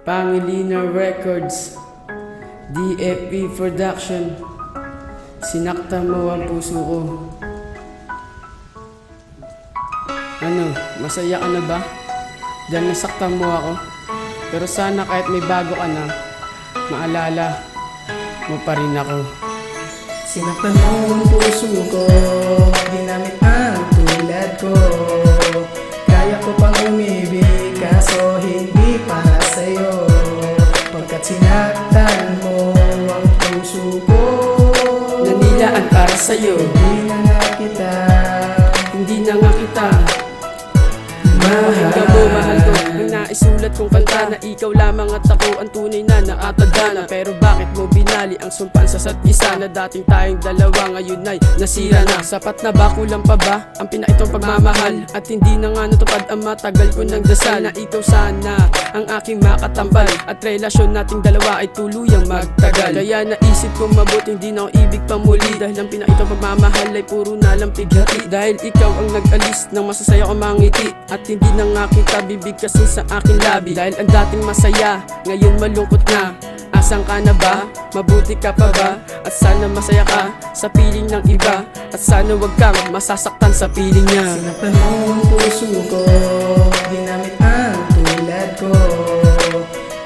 Pangilina Records, DFP Production, sinakta mo ang puso ko. Ano, masaya ka na ba? Dahil nasaktan mo ako? Pero sana kahit may bago ka na, maalala mo pa rin ako. Sinaktan mo ang puso ko Ginamit ang tulad ko puso ko Nanilaan para sa'yo, Hindi na kita Mahal ka mo, mahal ko Ang naisulat kong kanta na ikaw lamang at ako ang tunay na nakatagana Pero bakit mo binali ang sumpan sa sa't isa Na dating tayong dalawa ngayon ay nasira na? Sapat na ba, kulang pa ba ang pinaitong pagmamahal? At hindi na nga natupad ang matagal ko ng dasal Na ikaw sana ang aking makatambal. At relasyon nating dalawa ay tuluyang magtagal. Kaya naisip kong mabuti hindi na ako ibig pa muli. Dahil ang pinaitong pagmamahal ay puro na lang pighati. Dahil ikaw ang nag-alis ng masasaya ko mangiti. At hindi na nga kita bibigkasin sa aking labi. Dahil ang dating masaya, ngayon malungkot na. Asan ka na ba? Mabuti ka pa ba? At sana masaya ka sa piling ng iba. At sana wag kang masasaktan sa piling niya. Sinaktan mo ang puso ko. Ginamit ang tulad ko.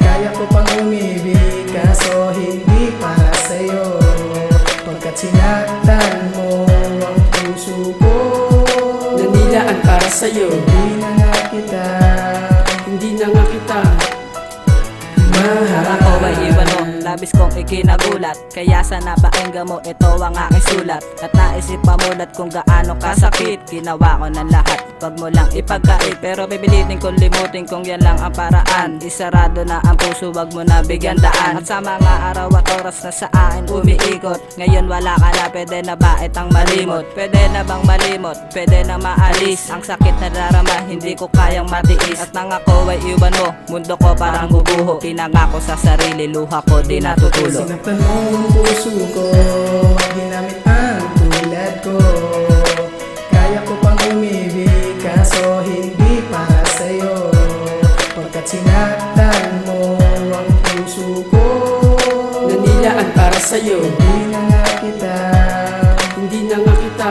Kaya ko pang umibig Kaso hindi para sa'yo. Pagkat sinaktan mo ang puso ko. Nanilaan para sa'yo. Hindi na nga kita Mahal Ako ay iwan mo, labis kong ikinagulat. Kaya sana pakinggan mo, ito ang aking sulat. At naisip pamulat kung gaano kasakit Ginawa ko ng lahat, wag mo lang ipagkait Pero bibilitin kong limutin kung yan lang ang paraan. Isarado na ang puso, wag mo na bigyan daan. At sa mga araw at oras na sa akin umiikot Ngayon wala ka na, pwede na ba itang malimot? Pwede na bang malimot, pwede na maalis? Ang sakit na darama, hindi ko kayang matiis. At nangako ay iwan mo, mundo ko parang bubuho. Pinangako sa sarili, luha ko di natutulo Sinaktan mo ang puso ko Ginamit ang tulad ko. Kaya ko pang umibig Kaso hindi para sa'yo. Pagkat sinaktan mo ang puso ko Nanilaan para sa'yo. Hindi na nga kita. Hindi na nga kita.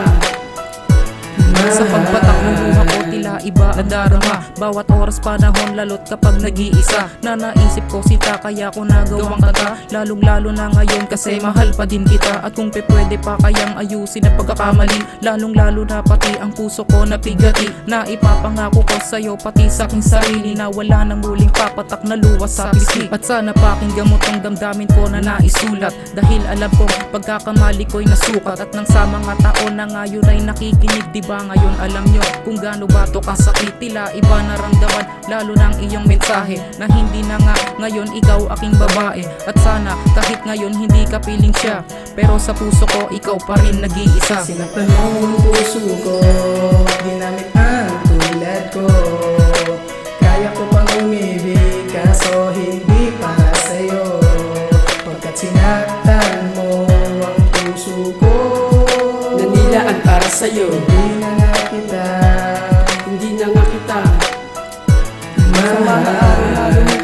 Sa pagpatak ng luha ko tila iba ang darama. Bawat oras panahon lalot kapag nag-iisa. Na naisip ko sita kaya ko nagawang kanta. Lalong lalo na ngayon kasi mahal pa din kita. At kung pe pwede pa kayang ayusin ang pagkakamali Lalong lalo na pati ang puso ko na pigati. Na ipapangako ko sa'yo pati sa aking sarili Na wala nang muling papatak na luwas sa pisngi At sana pakinggan mo tong damdamin ko na naisulat. Dahil alam kong pagkakamali ko'y nasukat. At nang sa mga tao na ngayon ay nakikinig Diba ngayon alam nyo kung gaano ba to kasakit Tila iba naramdaman lalo ng iyong mensahe Na hindi na nga ngayon ikaw aking babae. At sana kahit ngayon hindi ka piling siya Pero sa puso ko ikaw pa rin nag-iisa. Sinaktan mo ang puso ko Ginamit ang tulad ko. Kaya ko pang umibig Kaso hindi para sa'yo. Pagkat sinaktan mo ang puso ko. Nanilaan para sa'yo Sa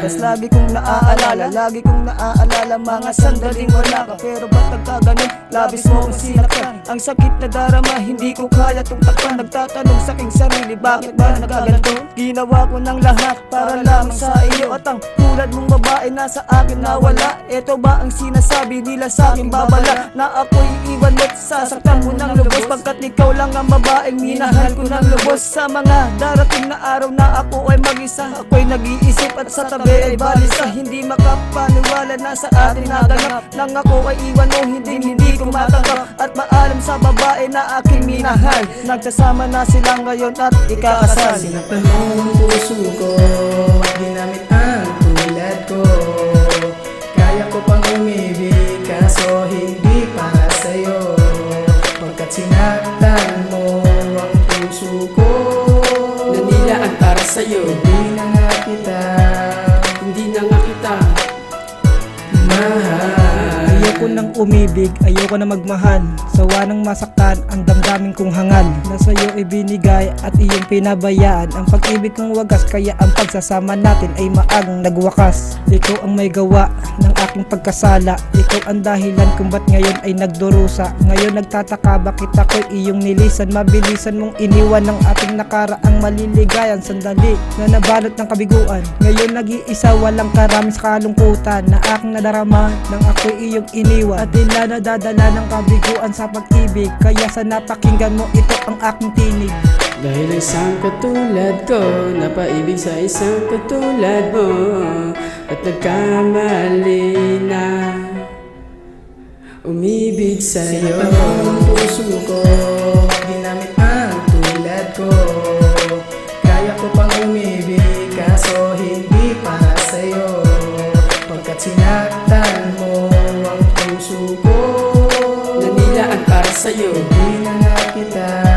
lumipas, lagi kong naaalala Lagi kong naaalala mga sandaling wala ka. Pero ba't nagkaganon? Labis mo kong sinaktan. Ang sakit na darama, hindi ko kaya tong takpan. Nagtatanong sa aking sarili, bakit ba nagkaganto? Ginawa ko ng lahat para lamang sa iyo. At ang tulad mong babae nasa akin nawala. Ito ba ang sinasabi nila sa akin babala? Na ako'y iwan mo't sasaktan mo ng lubos. Pagkat ikaw lang ang babaeng minahal ko ng lubos. Sa mga darating na araw na ako ay mag-isa Ako'y nag-iisip at sa tabi ay balisa Hindi makapaniwala na sa atin naganap. Nang ako ay iwan mo hindi hindi ko matanggap. At maalam sa babae na aking minahal. Nagsasama na sila ngayon at ikakasal. Sinaktan mo ang puso ko Ginamit ang tulad ko. Kaya ko pang umibig Kaso hindi para sa'yo. Pagkat sinaktan mo ang puso ko. Nanilaan para sa'yo. Hindi na nang umibig, ayoko na magmahal. Sawa nang masaktan, ang damdamin kong hangal. Na sa'yo ibinigay at iyong pinabayaan. Ang pag-ibig kong wagas, kaya ang pagsasama natin ay maagang nagwakas. Ikaw ang may gawa ng aking pagkasala. Ikaw ang dahilan kung ba't ngayon ay nagdurusa. Ngayon nagtataka bakit ako'y iyong nilisan? Mabilisan mong iniwan ng ating nakaraang maliligayan. Sandali na nabalot ng kabiguan. Ngayon nag-iisa walang karami sa kalungkutan. Na aking nadarama nang ako'y iyong iniwan At tila nadadala ng kabiguan sa pag-ibig. Kaya sa napakinggan mo ito ang aking tinig. Dahil isang katulad ko Napaibig sa isang katulad mo. At nagkamali na Umibig sa'yo. Ang sa'yo. Di na nga kita